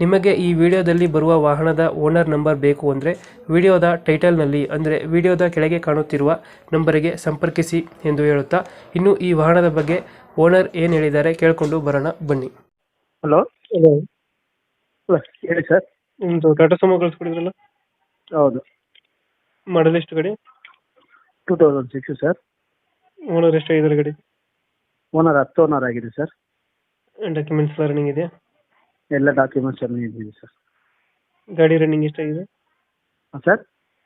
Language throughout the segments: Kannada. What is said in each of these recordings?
ನಿಮಗೆ ಈ ವಿಡಿಯೋದಲ್ಲಿ ಬರುವ ವಾಹನದ ಓನರ್ ನಂಬರ್ ಬೇಕು ಅಂದರೆ ವಿಡಿಯೋದ ಟೈಟಲ್ನಲ್ಲಿ ಅಂದರೆ ವಿಡಿಯೋದ ಕೆಳಗೆ ಕಾಣುತ್ತಿರುವ ನಂಬರಿಗೆ ಸಂಪರ್ಕಿಸಿ ಎಂದು ಹೇಳುತ್ತಾ ಇನ್ನು ಈ ವಾಹನದ ಬಗ್ಗೆ ಓನರ್ ಏನು ಹೇಳಿದ್ದಾರೆ ಕೇಳಿಕೊಂಡು ಬರೋಣ ಬನ್ನಿ. ಹಲೋ? ಹಲೋ. ಹಲೋ ಹೇಳಿ ಸರ್. ನಿಮ್ಮದು ಟಾಟಾ ಸುಮೋ ಕಳಿಸ್ಕೊಡಿದ್ರಲ್ಲ ಹೌದು. ಮಾಡಲ್ ಎಷ್ಟು ಗಡಿ? Two thousand six sir. Owner ಎಷ್ಟು ಐದರ ಗಡಿ? ಓನರ್ ಹತ್ತು ಓನರ್ ಆಗಿದೆ ಸರ್. ಡಾಕ್ಯುಮೆಂಟ್ಸ್ ಎಲ್ಲ ಇದೆಯಾ? ಇದೆ ಎಲ್ಲ ಡಾಕ್ಯುಮೆಂಟ್ಸ್ ಎಲ್ಲ ಇದ್ದೀನಿ ಸರ್ ಗಾಡಿ ರನ್ನಿಂಗ್ ಎಷ್ಟಾಗಿದೆ? ಹಾಂ ಸರ್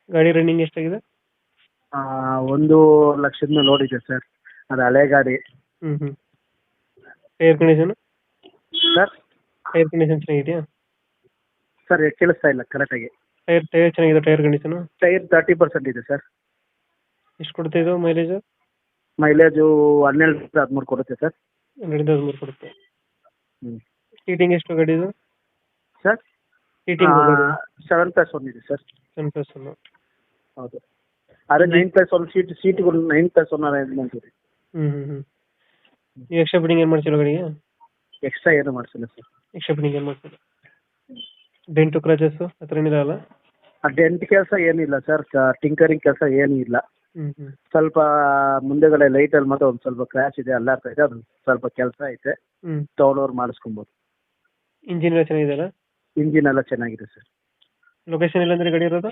ಗಾಡಿ ರನ್ನಿಂಗ್ ಎಷ್ಟಾಗಿದೆ? ಆ, ಒಂದು ಲಕ್ಷದ ಮೇಲೆ ಓಡಿದೆ ಸರ್ ಅದು ಹಳೆ ಗಾಡಿ. ಹ್ಞೂ ಹ್ಞೂ tyre condition sir tyre condition ಚೆನ್ನಾಗಿದೆಯಾ? ಸರ್ ಕೇಳಿಸ್ತಾ ಇಲ್ಲ ಕರೆಕ್ಟಾಗಿ ಟೈರ್ ಟೈರ್ ಚೆನ್ನಾಗಿದೆ tyre condition tyre thirty percent ಇದೆ ಸರ್ ಎಷ್ಟು ಕೊಡ್ತಾ ಇದು ಮೈಲೇಜ್ ಮೈಲೇಜು ಹನ್ನೆರಡು ಹದಿಮೂರು ಕೊಡುತ್ತೆ ಸರ್ ಹನ್ನೆರಡರಿಂದ ಹದಿಮೂರು ಕೊಡುತ್ತೆ. ಹ್ಞೂ ಸೀಟಿಂಗ್ ಎಷ್ಟು ಗಾಡಿ ಇದು? Sir seating seven plus one ಇದೆ ಸರ್. ಸೆವೆನ್ ಪ್ಲಸ್ ಒನ್ ಹೌದು. ಅದೇ ನೈನ್ ಪ್ಲಸ್ ಒನ್ ಸೀಟ್ ಸೀಟ್ಗಳು ನೈನ್ ಪ್ಲಸ್ ಒನ್ ಅರೇಂಜ್ಮೆಂಟ್ ಇದೆ ಹ್ಮ್ ಹ್ಮ್ ಹ್ಮ್. ನೀವು ಎಕ್ಸ್ಟ್ರಾ ಬಿಡಿಂಗ್ ಏನು ಮಾಡ್ಸಿಲ್ಲ ಗಾಡಿಗೆ? ಎಕ್ಸ್ಟ್ರಾ ಏನು ಮಾಡ್ಸಿಲ್ಲ ಸರ್. ಎಕ್ಸ್ಟ್ರಾ ಬಿಡಿಂಗ್ ಏನು ಮಾಡ್ಸಿಲ್ಲ? ಡೆಂಟ್ ಕ್ರಾಚಸ್ಸು ಆ ಥರ ಏನಿಲ್ಲ ಅಲ್ಲ? ಆ ಡೆಂಟ್ ಕೆಲಸ ಏನಿಲ್ಲ ಸರ್ ಟಿಂಕರಿಂಗ್ ಕೆಲಸ ಏನೂ ಇಲ್ಲ. ಸ್ವಲ್ಪ ಮುಂದೆಗಡೆ ಅಲ್ಲಿ ಮಾತ್ರ ಒಂದು ಸ್ವಲ್ಪ ಕ್ರಾಶ್ ಇದೆ ಅಲ್ಲಾಡ್ತಾ ಇದೆ ಅದು ಸ್ವಲ್ಪ ಕೆಲಸ ಐತೆ. ತಗೊಂಡವ್ರು ಮಾಡಿಸ್ಕೊಬೋದು. ಇಂಜಿನ್ ಎಲ್ಲ ಚೆನ್ನಾಗಿದೆ ಅಲ್ಲ ಇಂಜಿನ್ ಎಲ್ಲ ಚೆನ್ನಾಗಿದೆ ಸರ್ ಲೊಕೇಶನ್ ಎಲ್ಲಂದ್ರೆ ಗಾಡಿ ಇರೋದು?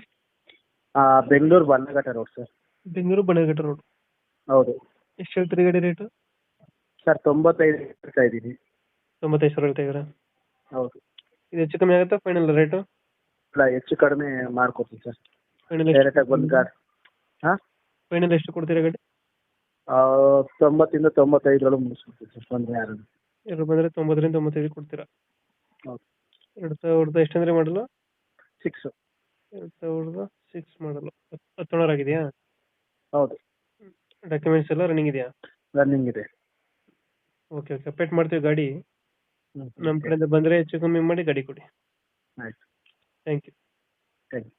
Bengaluru Bannerghatta road sir Bengaluru Bannerghatta road ಹೌದು. ಎಷ್ಟು ಹೇಳ್ತೀರಿ ಗಾಡಿ ರೇಟು ಸರ್ ತೊಂಬತ್ತೈದು ಹೇಳ್ತಾ ಇದ್ದೀನಿ. ತೊಂಬತ್ತೈದು ಸಾವಿರ ಹೇಳ್ತಾ ಇದ್ದೀರಾ? ಹೌದು. ಇದು ಹೆಚ್ಚು ಕಮ್ಮಿ ಆಗುತ್ತಾ ಫೈನಲ್ ರೇಟು ಇಲ್ಲ ಹೆಚ್ಚು ಕಡಿಮೆ ಮಾಡ್ಕೊಡ್ತೀನಿ ಸರ್ ಫೈನಲ್ ಡೈರೆಕ್ಟಾಗಿ ಬಂದು ಕಾರ್ ಹಾಂ? ಫೈನಲ್ ಎಷ್ಟು ಕೊಡ್ತೀರಾ ಗಾಡಿ? ತೊಂಬತ್ತಿಂದ ತೊಂಬತ್ತೈದರೊಳಗೆ ಮುಗಿಸ್ಕೊಡ್ತೀನಿ ಸರ್ ಬಂದರೆ ಯಾರು ಎರಡು ಬಂದರೆ ತೊಂಬತ್ತರಿಂದ ತೊಂಬತ್ತೈದು ಕೊಡ್ತೀರಾ? ಹೌದು ಎರಡು ಸಾವಿರದ ಎಷ್ಟಂದ್ರೆ ಮಾಡಲು? ಸಿಕ್ಸ್ ಎರಡು ಸಾವಿರದ ಸಿಕ್ಸ್ ಮಾಡಲು. ಹತ್ತು ಓನರ್ ಆಗಿದೆಯಾ? ಹೌದು. ಡಾಕ್ಯುಮೆಂಟ್ಸ್ ಎಲ್ಲ ರನ್ನಿಂಗ್ ಇದೆಯಾ? ರನ್ನಿಂಗ್ ಇದೆ. ಓಕೆ ಓಕೆ ಅಪ್ಡೇಟ್ ಮಾಡ್ತೀವಿ ಗಾಡಿ. ನಮ್ಮ ಕಡೆಯಿಂದ ಬಂದರೆ ಹೆಚ್ಚು ಕಮ್ಮಿ ಮಾಡಿ ಗಾಡಿ ಕೊಡಿ. ಆಯ್ತು. Thank you thank you